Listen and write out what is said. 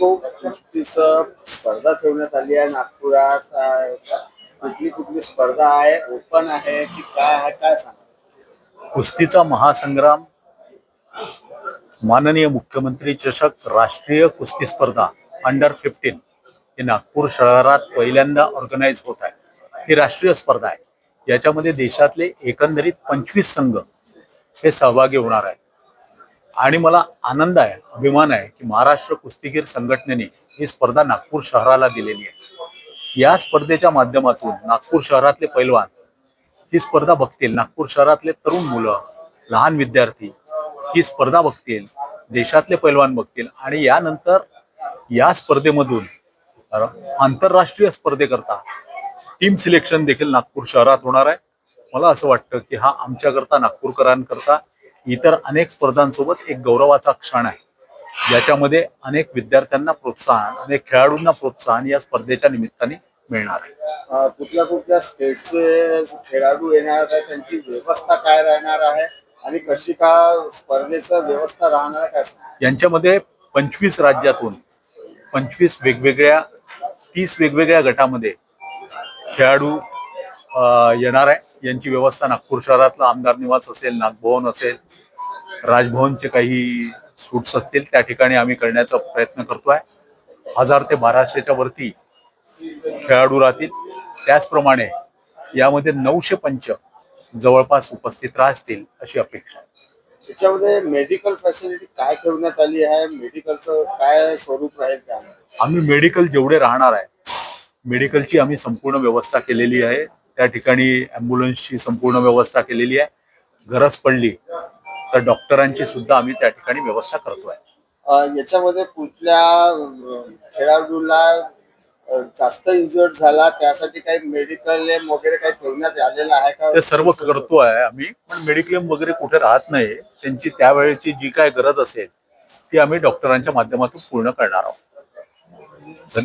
हो, भाऊ स्पर्धा ठेवण्यात आली आहे नागपुरात. कुठली कुठली स्पर्धा आहे ओपन आहे की काय आहे काय सांगा? कुस्तीचा महासंग्राम माननीय मुख्यमंत्री चषक राष्ट्रीय कुस्ती स्पर्धा अंडर फिफ्टीन ही नागपूर शहरात पहिल्यांदा ऑर्गनाईज होत आहे. ही राष्ट्रीय स्पर्धा आहे. याच्यामध्ये देशातले एकंदरीत पंचवीस संघ हे सहभागी होणार आहे आणि मला आनंद आहे अभिमान आहे की महाराष्ट्र कुस्तीगीर संघटनेने ही स्पर्धा नागपूर शहराला दिलेली आहे. या स्पर्धेच्या माध्यमातून नागपूर शहरातले पैलवान ही स्पर्धा बघतील. नागपूर शहरातले तरुण मुलं लहान विद्यार्थी ही स्पर्धा बघतील देशातले पैलवान बघतील आणि यानंतर या स्पर्धेमधून आंतरराष्ट्रीय स्पर्धेकरता टीम सिलेक्शन देखील नागपूर शहरात होणार आहे. मला असं वाटतं की हा आमच्याकरता नागपूरकरांकरता इतर अनेक स्पर्धांसोबत एक गौरवाचा क्षण आहे. ज्याच्यामध्ये अनेक विद्यार्थ्यांना प्रोत्साहन अनेक खेळाडूंना प्रोत्साहन या स्पर्धेच्या निमित्ताने मिळणार आहे. कुठल्या कुठल्या स्टेटचे खेळाडू येणार आहे त्यांची व्यवस्था काय राहणार आहे आणि कशी का स्पर्धेचं व्यवस्था राहणार आहे काय यांच्यामध्ये पंचवीस राज्यातून पंचवीस वेगवेगळ्या तीस वेगवेगळ्या गटामध्ये खेळाडू येणार आहे. यांची व्यवस्था नागपूर शहरातलं आमदार निवास असेल नागभवन असेल राजभवनचे काही सूट्स असतील त्या ठिकाणी आम्ही करण्याचा प्रयत्न करतोय. हजार ते बाराशेच्या वरती खेळाडू राहतील. त्याचप्रमाणे यामध्ये नऊशे पंच जवळपास उपस्थित राहतील अशी अपेक्षा आहे. त्याच्यामध्ये मेडिकल फॅसिलिटी काय ठेवण्यात आली आहे? मेडिकलचं काय स्वरूप राहील आम्ही मेडिकल जेवढे राहणार आहे मेडिकलची आम्ही संपूर्ण व्यवस्था केलेली आहे. त्या ठिकाणी ॲम्ब्युलन्सची संपूर्ण व्यवस्था केलेली आहे. गरज पडली तर डॉक्टरांची सुद्धा आम्ही त्या ठिकाणी व्यवस्था करतोय. अं, याच्यामध्ये कुठल्या खेळाडूला जास्त इंजुर्ड झाला त्यासाठी काही मेडिकल वगैरे काही ठेवण्यात आलेलं आहे का? ते सर्व करतोय आम्ही पण मेडिक्लेम वगैरे कुठे राहत नाही. त्यांची त्यावेळेची जी काय गरज असेल ती आम्ही डॉक्टरांच्या माध्यमातून पूर्ण करणार आहोत. धन्यवाद.